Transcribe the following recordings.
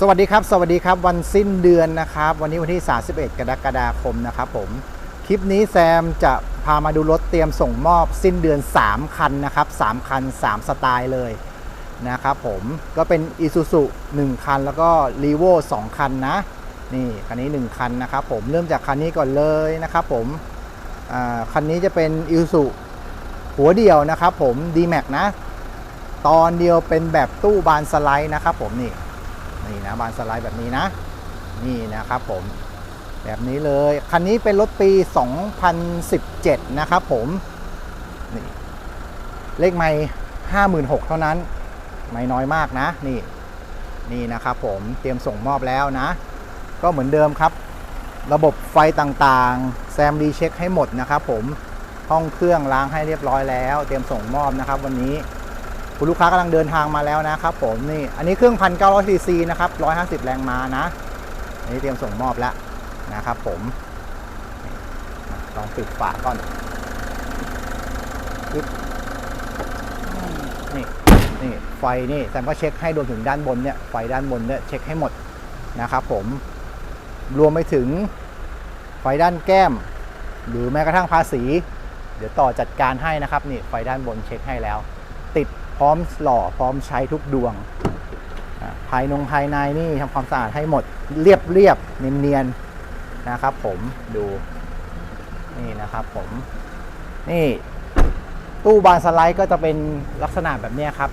สวัสดีครับ สวัสดีครับ วันสิ้นเดือนนะครับ วันนี้วันที่ 31 กรกฎาคมนะครับผม คลิปนี้แซมจะพามาดูรถเตรียมส่งมอบสิ้นเดือน 3 คันนะครับ 3 คัน 3 สไตล์เลยนะครับผม ก็เป็น Isuzu 1 คันแล้วก็ r e v o 2 คันนะ นี่คันนี้ 1 คันนะครับผม เริ่มจากคันนี้ก่อนเลยนะครับผม คันนี้จะเป็น Isuzu หัวเดียวนะครับผม D-Max นะ ตอนเดียวเป็นแบบตู้บานสไลด์นะครับผมนี่ นี่นะบานสไลด์แบบนี้นะ นี่นะครับผม แบบนี้เลย คันนี้เป็นรถปี 2017 นะครับผม นี่ เลขไม่56,000 เท่านั้น ไม่น้อยมากนะ นี่ นี่นะครับผม เตรียมส่งมอบแล้วนะ ก็เหมือนเดิมครับ ระบบไฟต่างๆ แซมรีเช็คให้หมดนะครับผม ห้องเครื่องล้างให้เรียบร้อยแล้ว เตรียมส่งมอบนะครับวันนี้ คุณลูกค้ากำลังเดินทางมาแล้วนะครับผมนี่อันนี้เครื่องพันเก้าร้อยซีซีนะครับร้อยห้าสิบแรงม้านะ อันนี้เตรียมส่งมอบแล้วนะครับผมลองปิดฝาก่อนนี่นี่ไฟนี่แซมก็เช็คให้รวมถึงด้านบนเนี่ยไฟด้านบนเนี่ยเช็คให้หมดนะครับผมรวมไปถึงไฟด้านแก้ม หรือแม้กระทั่งภาษี เดี๋ยวต่อจัดการให้นะครับนี่ไฟด้านบนเช็คให้แล้ว ติด พร้อมหล่อพร้อมใช้ทุกดวง ภายนงภายในนี่ทำความสะอาดให้หมดเรียบเรียบเนียนเนียนๆนะครับผมดูนี่นะครับผมนี่ตู้บานสไลด์ก็จะเป็นลักษณะแบบนี้ครับ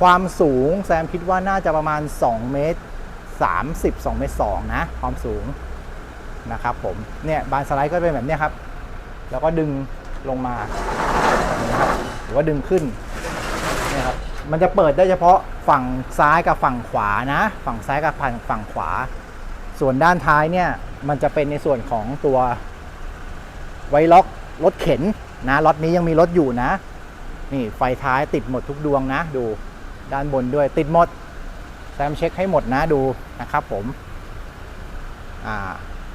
ความสูงแซมคิดว่าน่าจะประมาณ 2 เมตร 30 2เมตร2นะความสูงนะครับผมเนี่ยบานสไลด์ก็เป็นแบบนี้ครับ แล้วก็ดึงลงมาหรือว่าดึงขึ้น มันจะเปิดได้เฉพาะฝั่งซ้ายกับฝั่งขวานะ ฝั่งซ้ายกับฝั่งฝั่งขวา ส่วนด้านท้ายเนี่ย มันจะเป็นในส่วนของตัวไวล็อกรถเข็นนะล็อตนี้ยังมีรถอยู่นะ นี่ไฟท้ายติดหมดทุกดวงนะ ดูด้านบนด้วยติดหมดแซมเช็คให้หมดนะดูนะครับผม อ่า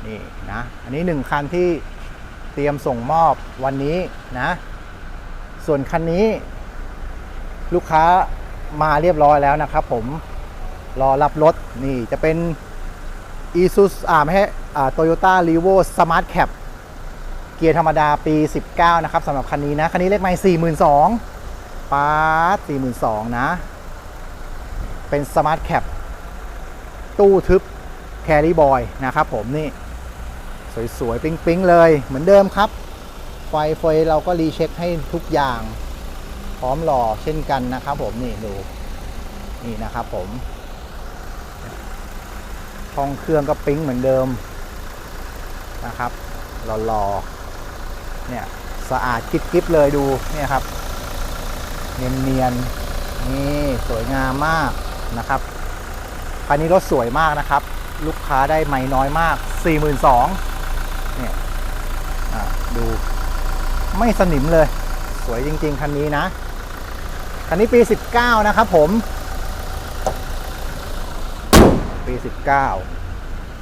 นี่นะ อันนี้หนึ่งคันที่เตรียมส่งมอบวันนี้นะ ส่วนคันนี้ ลูกค้ามาเรียบร้อยแล้วนะครับผมรอรับรถนี่จะเป็น a s u s อ่าไม่ใช่อ่า Toyota r e v o Smart Cap เกียร์ธรรมดาปี 19 นะครับสำหรับคันนี้นะ คันนี้เลขไม่ 42,000ป้า42,000 นะ เป็น Smart Cap ตู้ทึบ Carry Boy นะครับผมนี่ สวย ๆ ปิ๊ง ๆ เลยเหมือนเดิมครับ ไฟเฟยเราก็รีเช็คให้ทุกอย่าง พร้อมหล่อเช่นกันนะครับผมนี่ดูนี่นะครับผมห้องเครื่องก็ปิ๊งเหมือนเดิมนะครับหล่อๆเนี่ยสะอาดกิ๊บๆเลยดูเนี่ยครับ เนียนๆนี่สวยงามมากนะครับคันนี้รถสวยมากนะครับ ลูกค้าได้ไม่น้อยมาก 42,000เนี่ยดูไม่สนิมเลย สวยจริง ๆ คันนี้นะ คันนี้ปี 19 นะครับผม ปี 19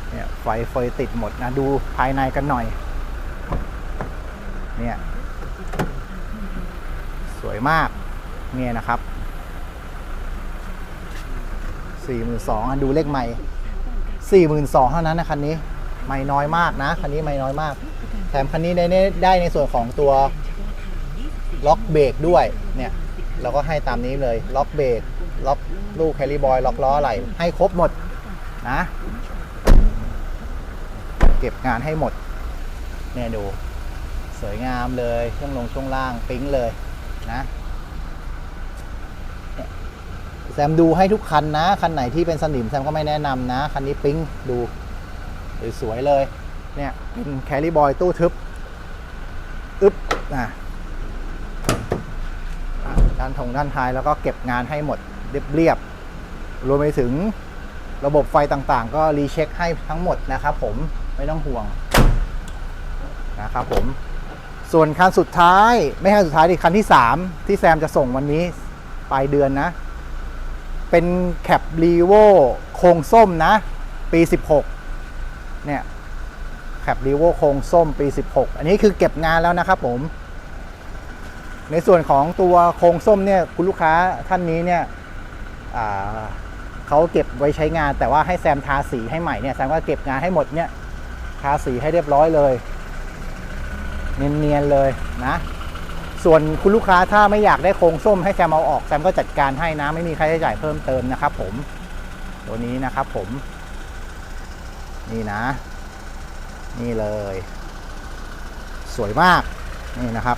เนี่ยไฟเฟยติดหมดนะ ดูภายในกันหน่อย เนี่ย สวยมาก เนี่ยนะครับ 42,000อันดูเลขใหม่42,000เท่านั้นนะคันนี้ ไม่น้อยมากนะ คันนี้ไม่น้อยมาก แถมคันนี้ได้ได้ในส่วนของตัวล็อกเบรกด้วย เนี่ย เราก็ให้ตามนี้เลย ล็อกเบรกล็อกลูกแคลิบอยล็อกล้ออะไรให้ครบหมดนะ เก็บงานให้หมด เนี่ยดู สวยงามเลยช่วงลงช่วงล่างปิ๊งเลยนะแซมดูให้ทุกคันนะ คันไหนที่เป็นสนิมแซมก็ไม่แนะนำนะ คันนี้ปิ๊งดูสวยๆเลย เนี่ยเป็นแคลิบอยตู้ทึบ อึ๊บอะ ด้านทงด้านท้ายแล้วก็เก็บงานให้หมดเรียบๆรวมไปถึงระบบไฟต่างๆ ก็รีเช็คให้ทั้งหมดนะครับผมไม่ต้องห่วงนะครับผมส่วนคันสุดท้ายไม่ใช่คันสุดท้ายดิคันที่ 3 ที่แซมจะส่งวันนี้ปลายเดือนนะ เป็นแคปรีโวโครงส้มนะ ปี 16 เนี่ยแคปรีโวโครงส้มปี 16 อันนี้คือเก็บงานแล้วนะครับผม ในส่วนของตัวโครงส้มเนี่ยคุณลูกค้าท่านนี้เนี่ยเขาเก็บไว้ใช้งาน แต่ว่าให้แซมทาสีให้ใหม่เนี่ยแซมก็เก็บงานให้หมดเนี่ยทาสีให้เรียบร้อยเลย เนียนๆเลยนะ ส่วนคุณลูกค้าถ้าไม่อยากได้โครงส้มให้แซมเอาออกแซมก็จัดการให้นะไม่มีค่าใช้จ่ายเพิ่มเติมนะครับ ผม ตัวนี้นะครับผม นี่นะ นี่เลย สวยมากนี่นะครับ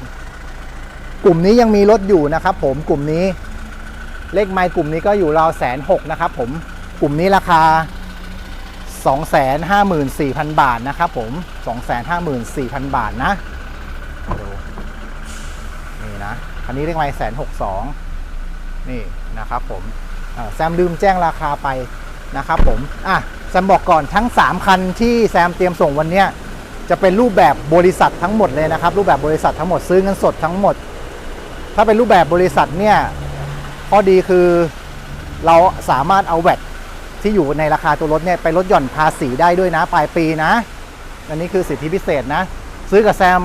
กลุ่มนี้ยังมีรถอยู่นะครับผมกลุ่มนี้เลขไมล์กลุ่มนี้ก็อยู่ราวแสนหกนะครับผมกลุ่มนี้ราคา 254,000 บาทนะครับผม 254,000 บาทนะดูนี่นะคันนี้เลขไมล์แสนหกสองนี่นะครับผมแซมลืมแจ้งราคาไปนะครับผมอะแซมบอกก่อนทั้ง 3 คันที่แซมเตรียมส่งวันนี้จะเป็นรูปแบบบริษัททั้งหมดเลยนะครับ รูปแบบบริษัททั้งหมดซื้อเงินสดทั้งหมด ถ้าเป็นรูปแบบบริษัทเนี่ยข้อดีคือเราสามารถเอาแวดที่อยู่ในราคาตัวรถเนี่ยไปลดหย่อนภาษีได้ด้วยนะ ปลายปีนะ อันนี้คือสิทธิพิเศษนะ ซื้อกับแซม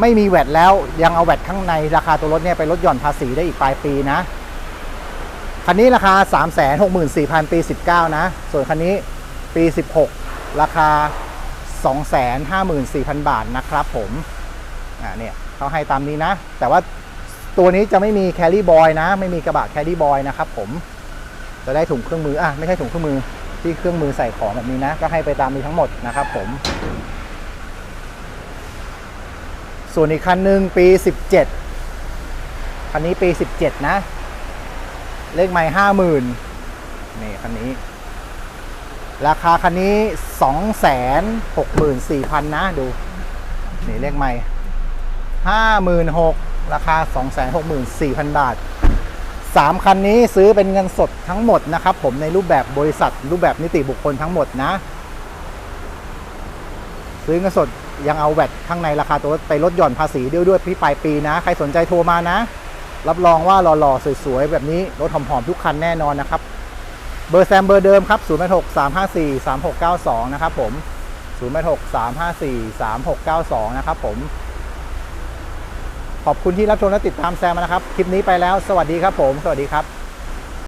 ไม่มีแวดแล้วยังเอาแวดข้างในราคาตัวรถเนี่ยไปลดหย่อนภาษีได้อีกปลายปีนะ คันนี้ราคา 3 6 4 0 0 0 ปี 19 นะ ส่วนคันนี้ปี 16 ราคา 254,000 บาทนะครับผม อ่าเนี่ย เขาให้ตามนี้นะ แต่ว่าตัวนี้จะไม่มีแครี่บอยนะ ไม่มีกระบะแครี่บอยนะครับผมจะได้ถุงเครื่องมืออะไม่ใช่ถุงเครื่องมือที่เครื่องมือใส่ของแบบนี้นะ ก็ให้ไปตามนี้ทั้งหมดนะครับผม ส่วนอีกคันหนึ่งปี 17 คันนี้ปี 17 นะ เลขไม่ห้าหมื่นนี่คันนี้ ราคาคันนี้สองแสนหกหมื่นสี่พันนะ ดู นี่เลขไม่ห้าหมื่ นหกราคาสองแสนหกหมื่นสี่พันบาทสามคันนี้ซื้อเป็นเงินสดทั้งหมดนะครับ ผมในรูปแบบบริษัทรูปแบบนิติบุคคลทั้งหมดนะ ซื้อเงินสดยังเอาแวดข้างในราคาตัวไปลดหย่อนภาษีด้วยด้วยพี่ปลายปีนะ ใครสนใจโทรมานะ รับรองว่าหล่อๆ สวยๆ แบบนี้รถหอมๆ ทุกคันแน่นอนนะครับ เบอร์แซมเบอร์เดิมครับ0 8 6 3 5 4 3 6 9 2 นะครับผม0 8 6 3 5 4 3 6 9 2 นะครับผม ขอบคุณที่รับชมและติดตามแซมนะครับ คลิปนี้ไปแล้ว สวัสดีครับผม สวัสดีครับ